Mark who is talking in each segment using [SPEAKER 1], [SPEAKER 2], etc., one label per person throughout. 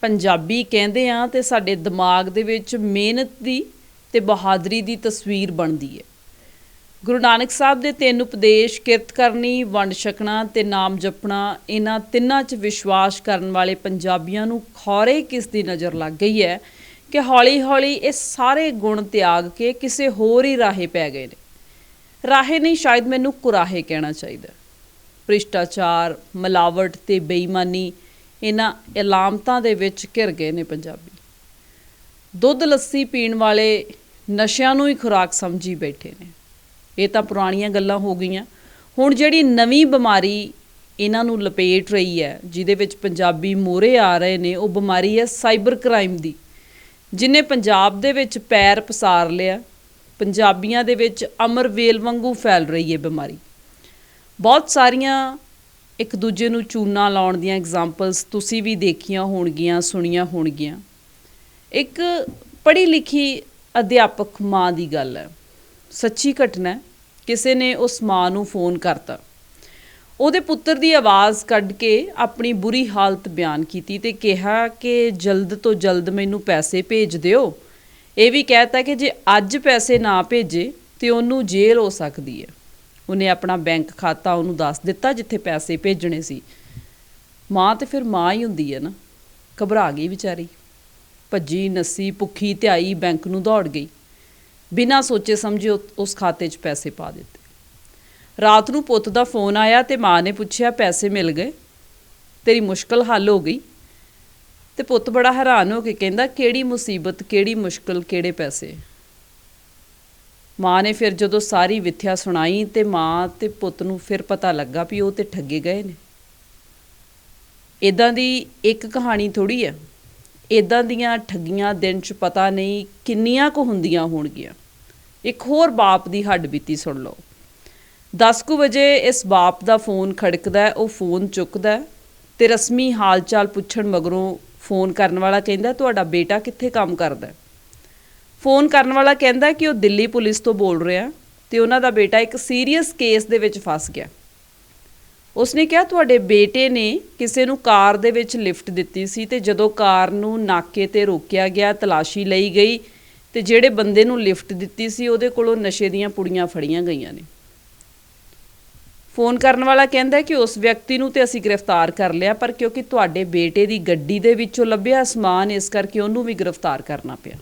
[SPEAKER 1] ਪੰਜਾਬੀ ਕਹਿੰਦੇ ਆ ਤੇ ਸਾਡੇ ਦਿਮਾਗ ਦੇ ਵਿੱਚ ਮਿਹਨਤ ਦੀ ਤੇ ਬਹਾਦਰੀ ਦੀ ਤਸਵੀਰ ਬਣਦੀ ਹੈ। ਗੁਰੂ ਨਾਨਕ ਸਾਹਿਬ ਦੇ ਤਿੰਨ ਉਪਦੇਸ਼ ਕਿਰਤ ਕਰਨੀ, ਵੰਡ ਛਕਣਾ ਤੇ ਨਾਮ ਜਪਣਾ, ਇਹਨਾਂ ਤਿੰਨਾਂ 'ਚ ਵਿਸ਼ਵਾਸ ਕਰਨ ਵਾਲੇ ਪੰਜਾਬੀਆਂ ਨੂੰ ਖੌਰੇ ਕਿਸ ਦੀ ਨਜ਼ਰ ਲੱਗ ਗਈ ਹੈ ਕਿ ਹੌਲੀ-ਹੌਲੀ ਇਹ ਸਾਰੇ ਗੁਣ ਤਿਆਗ ਕੇ ਕਿਸੇ ਹੋਰ ਹੀ ਰਾਹੇ ਪੈ ਗਏ ਨੇ। ਰਾਹੇ ਨਹੀਂ, ਸ਼ਾਇਦ ਮੈਨੂੰ ਕੁਰਾਹੇ ਕਹਿਣਾ ਚਾਹੀਦਾ। ਭ੍ਰਿਸ਼ਟਾਚਾਰ, ਮਿਲਾਵਟ ਤੇ ਬੇਈਮਾਨੀ ਇਹਨਾਂ ਇਲਾਮਤਾਂ ਦੇ ਵਿੱਚ ਘਿਰ ਗਏ ਨੇ ਪੰਜਾਬੀ। ਦੁੱਧ ਲੱਸੀ ਪੀਣ ਵਾਲੇ ਨਸ਼ਿਆਂ ਨੂੰ ਹੀ ਖੁਰਾਕ ਸਮਝੀ ਬੈਠੇ ਨੇ। ਇਹ ਤਾਂ ਪੁਰਾਣੀਆਂ ਗੱਲਾਂ ਹੋ ਗਈਆਂ। ਹੁਣ ਜਿਹੜੀ ਨਵੀਂ ਬਿਮਾਰੀ ਇਹਨਾਂ ਨੂੰ ਲਪੇਟ ਰਹੀ ਹੈ, ਜਿਹਦੇ ਵਿੱਚ ਪੰਜਾਬੀ ਮੋਰੇ ਆ ਰਹੇ ਨੇ, ਉਹ ਬਿਮਾਰੀ ਹੈ ਸਾਈਬਰ ਕ੍ਰਾਈਮ ਦੀ, ਜਿਨੇ ਪੰਜਾਬ ਦੇ ਵਿੱਚ ਪੈਰ ਪਸਾਰ ਲਿਆ, ਪੰਜਾਬੀਆਂ ਦੇ ਵਿੱਚ ਅਮਰ ਵੇਲ ਵਾਂਗੂ ਫੈਲ ਰਹੀ ਹੈ ਬਿਮਾਰੀ। ਬਹੁਤ ਸਾਰੀਆਂ ਇੱਕ ਦੂਜੇ ਨੂੰ ਚੂਨਾ ਲਾਉਣ ਦੀਆਂ ਐਗਜ਼ਾਮਪਲਸ ਤੁਸੀਂ ਵੀ ਦੇਖੀਆਂ ਹੋਣਗੀਆਂ, ਸੁਣੀਆਂ ਹੋਣਗੀਆਂ। ਇੱਕ ਪੜ੍ਹੀ ਲਿਖੀ ਅਧਿਆਪਕ ਮਾਂ ਦੀ ਗੱਲ ਹੈ। ਸੱਚੀ ਘਟਨਾ ਕਿਸੇ ਨੇ ਉਸ ਮਾਂ ਨੂੰ ਫੋਨ ਕਰਤਾ। ਉਹਦੇ ਪੁੱਤਰ ਦੀ ਆਵਾਜ਼ ਕੱਢ ਕੇ ਆਪਣੀ ਬੁਰੀ ਹਾਲਤ ਬਿਆਨ ਕੀਤੀ ਤੇ ਕਿਹਾ ਕਿ ਜਲਦ ਤੋਂ ਜਲਦ ਮੈਨੂੰ ਪੈਸੇ ਭੇਜ ਦਿਓ। ਇਹ ਵੀ ਕਹਿਤਾ ਕਿ ਜੇ ਅੱਜ ਪੈਸੇ ਨਾ ਭੇਜੇ ਤੇ ਉਹਨੂੰ ਜੇਲ੍ਹ ਹੋ ਸਕਦੀ ਹੈ। ਉਹਨੇ ਆਪਣਾ ਬੈਂਕ ਖਾਤਾ ਉਹਨੂੰ ਦੱਸ ਦਿੱਤਾ ਜਿੱਥੇ ਪੈਸੇ ਭੇਜਣੇ ਸੀ। ਮਾਂ ਤੇ ਫਿਰ ਮਾਂ ਹੀ ਹੁੰਦੀ ਹੈ ਨਾ। ਘਬਰਾ ਗਈ ਵਿਚਾਰੀ। ਭੱਜੀ, ਨੱਸੀ, ਭੁੱਖੀ, ਧਿਆਈ ਬੈਂਕ ਨੂੰ ਦੌੜ ਗਈ। ਬਿਨਾਂ ਸੋਚੇ ਸਮਝੇ ਉਹ- ਉਸ ਖਾਤੇ 'ਚ ਪੈਸੇ ਪਾ ਦਿੱਤੇ। ਰਾਤ ਨੂੰ ਪੁੱਤ ਦਾ ਫੋਨ ਆਇਆ ਤੇ ਮਾਂ ਨੇ ਪੁੱਛਿਆ, ਪੈਸੇ ਮਿਲ ਗਏ? ਤੇਰੀ ਮੁਸ਼ਕਲ ਹੱਲ ਹੋ ਗਈ? ਤੇ ਪੁੱਤ ਬੜਾ ਹੈਰਾਨ ਹੋ ਕੇ ਕਹਿੰਦਾ, ਕਿਹੜੀ ਮੁਸੀਬਤ, ਕਿਹੜੀ ਮੁਸ਼ਕਲ, ਕਿਹੜੇ ਪੈਸੇ? ਮਾਂ ਨੇ ਫਿਰ ਜਦੋਂ ਸਾਰੀ ਵਿਥਿਆ ਸੁਣਾਈ ਤੇ ਮਾਂ ਤੇ ਪੁੱਤ ਨੂੰ ਫਿਰ ਪਤਾ ਲੱਗਾ ਵੀ ਉਹ ਤੇ ਠੱਗੇ ਗਏ ਨੇ। ਇਦਾਂ ਦੀ ਇੱਕ ਕਹਾਣੀ ਥੋੜੀ ਹੈ। ਇਦਾਂ ਦੀਆਂ ਠੱਗੀਆਂ ਦਿਨ 'ਚ ਪਤਾ ਨਹੀਂ ਕਿੰਨੀਆਂ ਕੁ ਹੁੰਦੀਆਂ ਹੋਣਗੀਆਂ। ਇੱਕ ਹੋਰ ਬਾਪ ਦੀ ਹੱਡ ਬੀਤੀ ਸੁਣ ਲਓ। 10 ਕੁ ਵਜੇ ਇਸ ਬਾਪ ਦਾ ਫੋਨ ਖੜਕਦਾ ਉਹ ਫੋਨ ਚੁੱਕਦਾ ਹੈ ਤੇ ਰਸਮੀ ਹਾਲਚਾਲ ਪੁੱਛਣ ਮਗਰੋਂ ਫੋਨ ਕਰਨ ਵਾਲਾ ਕਹਿੰਦਾ, ਤੁਹਾਡਾ ਬੇਟਾ ਕਿੱਥੇ ਕੰਮ ਕਰਦਾ ਫੋਨ ਕਰਨ ਵਾਲਾ ਕਹਿੰਦਾ ਕਿ ਉਹ ਦਿੱਲੀ ਪੁਲਿਸ ਤੋਂ ਬੋਲ ਰਿਹਾ ਤੇ ਉਹਨਾਂ ਦਾ ਬੇਟਾ ਇੱਕ ਸੀਰੀਅਸ ਕੇਸ ਦੇ ਵਿੱਚ ਫਸ ਗਿਆ। ਉਸਨੇ ਕਿਹਾ, ਤੁਹਾਡੇ ਬੇਟੇ ਨੇ ਕਿਸੇ ਨੂੰ ਕਾਰ ਦੇ ਵਿੱਚ ਲਿਫਟ ਦਿੱਤੀ ਸੀ ਤੇ ਜਦੋਂ ਕਾਰ ਨੂੰ ਨਾਕੇ ਤੇ ਰੋਕਿਆ ਗਿਆ, ਤਲਾਸ਼ੀ ਲਈ ਗਈ ਤੇ ਜਿਹੜੇ ਬੰਦੇ ਨੂੰ ਲਿਫਟ ਦਿੱਤੀ ਸੀ, ਉਹਦੇ ਕੋਲੋਂ ਨਸ਼ੇ ਦੀਆਂ ਪੁੜੀਆਂ ਫੜੀਆਂ ਗਈਆਂ ਨੇ। ਫੋਨ ਕਰਨ ਵਾਲਾ ਕਹਿੰਦਾ ਕਿ ਉਸ ਵਿਅਕਤੀ ਨੂੰ ਤੇ ਅਸੀਂ ਗ੍ਰਿਫਤਾਰ ਕਰ ਲਿਆ, ਪਰ ਕਿਉਂਕਿ ਤੁਹਾਡੇ ਬੇਟੇ ਦੀ ਗੱਡੀ ਦੇ ਵਿੱਚੋਂ ਲੱਭਿਆ ਸਮਾਨ, ਇਸ ਕਰਕੇ ਉਹਨੂੰ ਵੀ ਗ੍ਰਿਫਤਾਰ ਕਰਨਾ ਪਿਆ।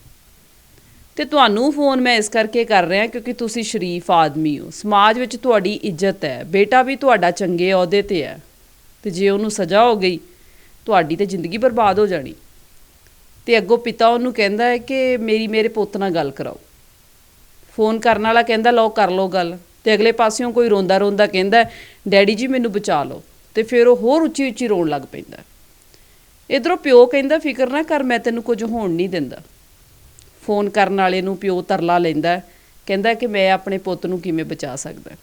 [SPEAKER 1] ਤੇ ਤੁਹਾਨੂੰ ਫੋਨ ਮੈਂ ਇਸ ਕਰਕੇ ਕਰ ਰਿਹਾ ਕਿਉਂਕਿ ਤੁਸੀਂ ਸ਼ਰੀਫ ਆਦਮੀ ਹੋ। ਸਮਾਜ ਵਿੱਚ ਤੁਹਾਡੀ ਇੱਜ਼ਤ ਹੈ। ਬੇਟਾ ਵੀ ਤੁਹਾਡਾ ਚੰਗੇ ਅਹੁਦੇ ਤੇ ਹੈ। ਤੇ ਜੇ ਉਹਨੂੰ ਸਜ਼ਾ ਹੋ ਗਈ, ਤੁਹਾਡੀ ਤੇ ਜ਼ਿੰਦਗੀ ਬਰਬਾਦ ਹੋ ਜਾਣੀ। ਤੇ ਅੱਗੋਂ ਪਿਤਾ ਉਹਨੂੰ ਕਹਿੰਦਾ ਹੈ ਕਿ ਮੇਰੀ, ਮੇਰੇ ਪੁੱਤ ਨਾਲ ਗੱਲ ਕਰਾਓ। ਫੋਨ ਕਰਨ ਵਾਲਾ ਕਹਿੰਦਾ, ਲਓ ਕਰ ਲਓ ਗੱਲ। ਤੇ ਅਗਲੇ ਪਾਸਿਓਂ ਕੋਈ ਰੋਂਦਾ ਰੋਂਦਾ ਕਹਿੰਦਾ, ਡੈਡੀ ਜੀ ਮੈਨੂੰ ਬਚਾ ਲਓ। ਤੇ ਫਿਰ ਉਹ ਹੋਰ ਉੱਚੀ ਉੱਚੀ ਰੋਣ ਲੱਗ ਪੈਂਦਾ। ਇਧਰੋਂ ਪਿਓ ਕਹਿੰਦਾ, ਫਿਕਰ ਨਾ ਕਰ, ਮੈਂ ਤੈਨੂੰ ਕੁਝ ਹੋਣ ਨਹੀਂ ਦਿੰਦਾ। ਫੋਨ ਕਰਨ ਵਾਲੇ ਨੂੰ ਪਿਓ ਤਰਲਾ ਲੈਂਦਾ ਕਹਿੰਦਾ ਕਿ ਮੈਂ ਆਪਣੇ ਪੁੱਤ ਨੂੰ ਕਿਵੇਂ ਬਚਾ ਸਕਦਾ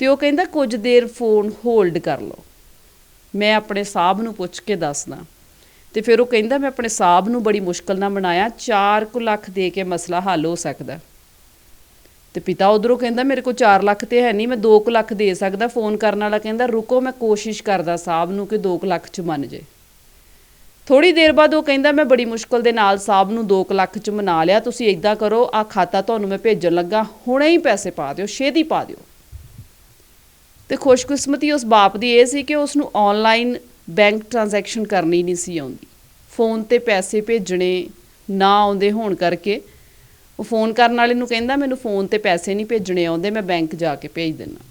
[SPEAKER 1] ਤੇ ਉਹ ਕਹਿੰਦਾ, ਕੁਝ ਦੇਰ ਫੋਨ ਹੋਲਡ ਕਰ ਲਓ। ਮੈਂ ਆਪਣੇ ਸਾਹਬ ਨੂੰ ਪੁੱਛ ਕੇ ਦੱਸਦਾ। ਤੇ ਫਿਰ ਉਹ ਕਹਿੰਦਾ, ਮੈਂ ਆਪਣੇ ਸਾਹਬ ਨੂੰ ਬੜੀ ਮੁਸ਼ਕਲ ਨਾਲ ਬਣਾਇਆ 4 ਕੁ ਲੱਖ ਦੇ ਕੇ ਮਸਲਾ ਹੱਲ ਹੋ ਸਕਦਾ ਤੇ ਪਿਤਾ ਉਧਰੋਂ ਕਹਿੰਦਾ, ਮੇਰੇ ਕੋਲ 4 ਲੱਖ ਤੇ ਹੈ ਨਹੀਂ, ਮੈਂ 2 ਕੁ ਲੱਖ ਦੇ ਸਕਦਾ। ਫੋਨ ਕਰਨ ਵਾਲਾ ਕਹਿੰਦਾ, ਰੁਕੋ, ਮੈਂ ਕੋਸ਼ਿਸ਼ ਕਰਦਾ ਸਾਹਬ ਨੂੰ ਕਿ 2 ਕੁ ਲੱਖ ਚ ਮੰਨ ਜੇ ਥੋੜੀ ਦੇਰ ਬਾਅਦ ਉਹ ਕਹਿੰਦਾ, ਮੈਂ ਬੜੀ ਮੁਸ਼ਕਲ ਦੇ ਨਾਲ ਸਾਹਿਬ ਨੂੰ 2 ਲੱਖ ਚ ਮਨਾ ਲਿਆ, ਤੁਸੀਂ ਇਦਾਂ ਕਰੋ ਆ ਖਾਤਾ ਤੁਹਾਨੂੰ ਮੈਂ ਭੇਜਣ ਲੱਗਾ, ਹੁਣੇ ਹੀ ਪੈਸੇ ਪਾ ਦਿਓ, ਛੇਤੀ ਪਾ ਦਿਓ। ਤੇ ਖੁਸ਼ਕਿਸਮਤੀ ਉਸ ਬਾਪ ਦੀ ਇਹ ਸੀ ਕਿ ਉਸ ਨੂੰ ਆਨਲਾਈਨ ਬੈਂਕ ਟ੍ਰਾਂਜੈਕਸ਼ਨ ਕਰਨੀ ਨਹੀਂ ਸੀ ਆਉਂਦੀ। ਫੋਨ ਤੇ ਪੈਸੇ ਭੇਜਣੇ ਨਾ ਆਉਂਦੇ ਹੋਣ ਕਰਕੇ ਉਹ ਫੋਨ ਕਰਨ ਵਾਲੇ ਨੂੰ ਕਹਿੰਦਾ, ਮੈਨੂੰ ਫੋਨ ਤੇ ਪੈਸੇ ਨਹੀਂ ਭੇਜਣੇ ਆਉਂਦੇ, ਮੈਂ ਬੈਂਕ ਜਾ ਕੇ ਭੇਜ ਦਿੰਦਾ।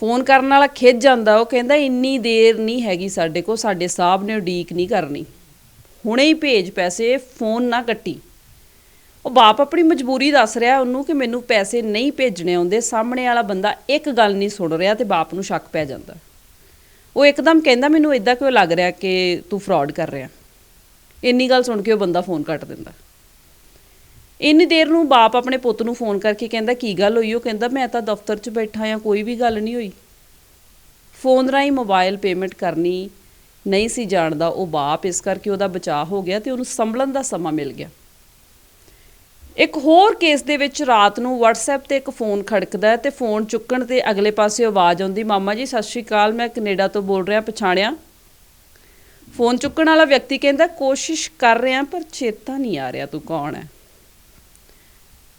[SPEAKER 1] ਫੋਨ ਕਰਨ ਵਾਲਾ ਖਿੱਚ ਜਾਂਦਾ, ਉਹ ਕਹਿੰਦਾ ਇੰਨੀ ਦੇਰ ਨਹੀਂ ਹੈਗੀ ਸਾਡੇ ਕੋਲ, ਸਾਡੇ ਸਾਹਿਬ ਨੇ ਉਡੀਕ ਨਹੀਂ ਕਰਨੀ। ਹੁਣੇ ਹੀ ਭੇਜ ਪੈਸੇ, ਫੋਨ ਨਾ ਕੱਟੀ। ਉਹ ਬਾਪ ਆਪਣੀ ਮਜਬੂਰੀ ਦੱਸ ਰਿਹਾ ਉਹਨੂੰ ਕਿ ਮੈਨੂੰ ਪੈਸੇ ਨਹੀਂ ਭੇਜਣੇ ਆਉਂਦੇ, ਸਾਹਮਣੇ ਵਾਲਾ ਬੰਦਾ ਇੱਕ ਗੱਲ ਨਹੀਂ ਸੁਣ ਰਿਹਾ ਤੇ ਬਾਪ ਨੂੰ ਸ਼ੱਕ ਪੈ ਜਾਂਦਾ। ਉਹ ਇੱਕਦਮ ਕਹਿੰਦਾ, ਮੈਨੂੰ ਇਦਾਂ ਕਿਉਂ ਲੱਗ ਰਿਹਾ ਕਿ ਤੂੰ ਫਰਾਡ ਕਰ ਰਿਹਾ? ਇੰਨੀ ਗੱਲ ਸੁਣ ਕੇ ਉਹ ਬੰਦਾ ਫੋਨ ਕੱਟ ਦਿੰਦਾ। ਇੰਨੀ ਦੇਰ ਨੂੰ ਬਾਪ ਆਪਣੇ ਪੁੱਤ ਨੂੰ ਫੋਨ ਕਰਕੇ ਕਹਿੰਦਾ, ਕੀ ਗੱਲ ਹੋਈ? ਉਹ ਕਹਿੰਦਾ, ਮੈਂ ਤਾਂ ਦਫ਼ਤਰ 'ਚ ਬੈਠਾ ਆ ਕੋਈ ਵੀ ਗੱਲ ਨਹੀਂ ਹੋਈ। ਫੋਨ ਰਾਹੀਂ ਮੋਬਾਈਲ ਪੇਮੈਂਟ ਕਰਨੀ ਨਹੀਂ ਸੀ ਜਾਣਦਾ। ਉਹ ਬਾਪ ਇਸ ਕਰਕੇ ਉਹਦਾ ਬਚਾਅ ਹੋ ਗਿਆ ਤੇ ਉਹਨੂੰ ਸੰਭਲਣ ਦਾ ਸਮਾਂ ਮਿਲ ਗਿਆ। ਇੱਕ ਹੋਰ ਕੇਸ ਦੇ ਵਿੱਚ ਰਾਤ ਨੂੰ WhatsApp ਤੇ ਇੱਕ ਫੋਨ ਖੜਕਦਾ ਹੈ ਤੇ ਫੋਨ ਚੁੱਕਣ ਤੇ ਅਗਲੇ ਪਾਸੇ ਆਵਾਜ਼ ਆਉਂਦੀ, ਮਾਮਾ ਜੀ, ਸਤਿ ਸ਼੍ਰੀ ਅਕਾਲ, ਮੈਂ ਕੈਨੇਡਾ ਤੋਂ ਬੋਲ ਰਿਹਾ, ਪਛਾਣਿਆ? ਫੋਨ ਚੁੱਕਣ ਵਾਲਾ ਵਿਅਕਤੀ ਕਹਿੰਦਾ, ਕੋਸ਼ਿਸ਼ ਕਰ ਰਿਹਾ, ਪਰ ਚੇਤਾ ਨਹੀਂ ਆ ਰਿਹਾ ਤੂੰ ਕੌਣ ਹੈ?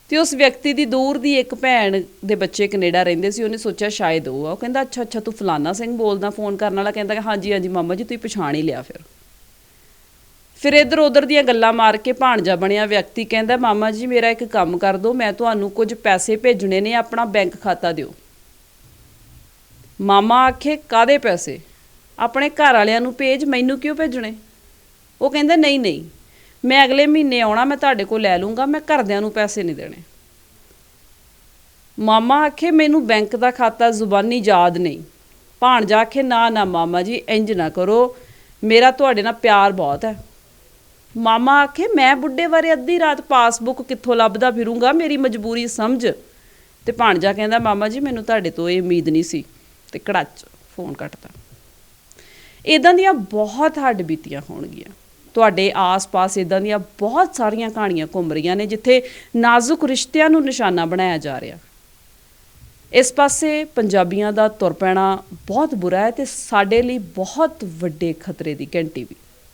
[SPEAKER 1] ਤੇ ਉਸ ਵਿਅਕਤੀ ਦੀ ਦੂਰ ਦੀ ਇੱਕ ਭੈਣ ਦੇ ਬੱਚੇ ਕੈਨੇਡਾ ਰਹਿੰਦੇ ਸੀ, ਉਹਨੇ ਸੋਚਿਆ ਸ਼ਾਇਦ ਉਹ ਆ। ਉਹ ਕਹਿੰਦਾ, ਅੱਛਾ ਅੱਛਾ, ਤੂੰ ਫਲਾਨਾ ਸਿੰਘ ਬੋਲਦਾ ਫੋਨ ਕਰਨ ਵਾਲਾ। ਕਹਿੰਦਾ ਕਿ ਹਾਂਜੀ ਹਾਂਜੀ, ਮਾਮਾ ਜੀ, ਤੁਸੀਂ ਪਛਾਣ ਹੀ ਲਿਆ ਫਿਰ। ਫਿਰ ਇੱਧਰ ਉੱਧਰ ਦੀਆਂ ਗੱਲਾਂ ਮਾਰ ਕੇ ਭਾਣਜਾ ਬਣਿਆ ਵਿਅਕਤੀ ਕਹਿੰਦਾ, ਮਾਮਾ ਜੀ, ਮੇਰਾ ਇੱਕ ਕੰਮ ਕਰ ਦਿਓ, ਮੈਂ ਤੁਹਾਨੂੰ ਕੁਝ ਪੈਸੇ ਭੇਜਣੇ ਨੇ, ਆਪਣਾ ਬੈਂਕ ਖਾਤਾ ਦਿਓ। ਮਾਮਾ ਆਖੇ ਕਾਦੇ ਪੈਸੇ? ਆਪਣੇ ਘਰ ਵਾਲਿਆਂ ਨੂੰ ਭੇਜ, ਮੈਨੂੰ ਕਿਉਂ ਭੇਜਣੇ? ਉਹ ਕਹਿੰਦਾ, ਨਹੀਂ ਨਹੀਂ। ਮੈਂ ਅਗਲੇ ਮਹੀਨੇ ਆਉਣਾ, ਮੈਂ ਤੁਹਾਡੇ ਕੋਲ ਲੈ ਲੂੰਗਾ ਮੈਂ ਘਰਦਿਆਂ ਨੂੰ ਪੈਸੇ ਨਹੀਂ ਦੇਣੇ। ਮਾਮਾ ਆਖੇ, ਮੈਨੂੰ ਬੈਂਕ ਦਾ ਖਾਤਾ ਜ਼ੁਬਾਨੀ ਯਾਦ ਨਹੀਂ। ਭਾਣਜਾ ਆਖੇ, ਨਾ ਨਾ ਮਾਮਾ ਜੀ, ਇੰਜ ਨਾ ਕਰੋ। ਮੇਰਾ ਤੁਹਾਡੇ ਨਾਲ ਪਿਆਰ ਬਹੁਤ ਹੈ। ਮਾਮਾ ਆਖੇ, ਮੈਂ ਬੁੱਢੇ ਬਾਰੇ ਅੱਧੀ ਰਾਤ ਪਾਸਬੁੱਕ ਕਿੱਥੋਂ ਲੱਭਦਾ ਫਿਰੂੰਗਾ? ਮੇਰੀ ਮਜਬੂਰੀ ਸਮਝ। ਤੇ ਭਾਣਜਾ ਕਹਿੰਦਾ, ਮਾਮਾ ਜੀ, ਮੈਨੂੰ ਤੁਹਾਡੇ ਤੋਂ ਇਹ ਉਮੀਦ ਨਹੀਂ ਸੀ। ਤੇ ਕੜਾਚ ਫੋਨ ਕੱਟਦਾ। ਇਦਾਂ ਦੀਆਂ ਬਹੁਤ ਹੱਡ ਬੀਤੀਆਂ ਹੋਣਗੀਆਂ। ਤੁਹਾਡੇ ਆਸ-ਪਾਸ ਇਦਾਂ ਦੀਆਂ ਬਹੁਤ ਸਾਰੀਆਂ ਕਹਾਣੀਆਂ ਘੁੰਮ ਰਹੀਆਂ ਨੇ, ਜਿੱਥੇ ਨਾਜ਼ੁਕ ਰਿਸ਼ਤਿਆਂ ਨੂੰ ਨਿਸ਼ਾਨਾ ਬਣਾਇਆ ਜਾ ਰਿਹਾ। ਇਸ ਪਾਸੇ ਪੰਜਾਬੀਆਂ ਦਾ ਤੁਰ ਪੈਣਾ ਬਹੁਤ ਬੁਰਾ ਹੈ ਤੇ ਸਾਡੇ ਲਈ ਬਹੁਤ ਵੱਡੇ ਖਤਰੇ ਦੀ ਘੰਟੀ ਵੀ।